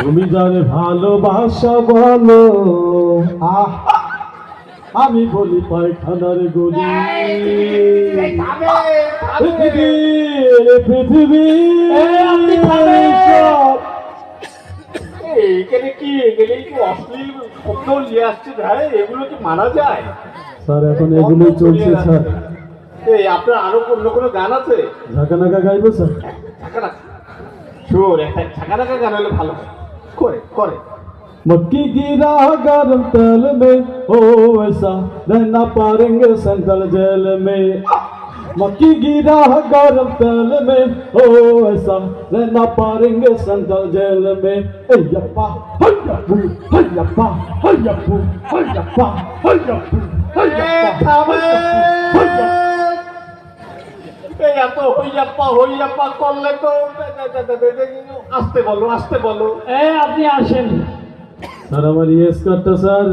তুমি জানে ভালোবাসা বলো। আহ আমি বলি পায়খানার গলি। পৃথিবী পৃথিবী আপনি এখানে কি? এখানে কি অশ্লীল শব্দ নিয়ে আসছে এগুলো কি মানা যায়? স্যার এখন এগুলোই চলছে স্যার। এই আপনার আরও অন্য কোনো গান আছে? ঝাঁকা গাইবো স্যার? একটা গান হলে ভালো হয়। करे करे मक्की की राह गर्म तल में ओ ऐसा रहना पारेंगे संकल जेल में मक्की की राह गर्म तल में ओ ऐसा रहना पारेंगे संकल जेल में अय्यप्पा हयप्पू हयप्पा हयप्पू हयप्पा हयप्पू हयप्पा এত হইয়াপ্পা হইয়াপ্পা করলে তো আসতে বলো আসতে বলো। এ আপনি আসেন। স্যার আমার ইয়েস কার্ডটা স্যার।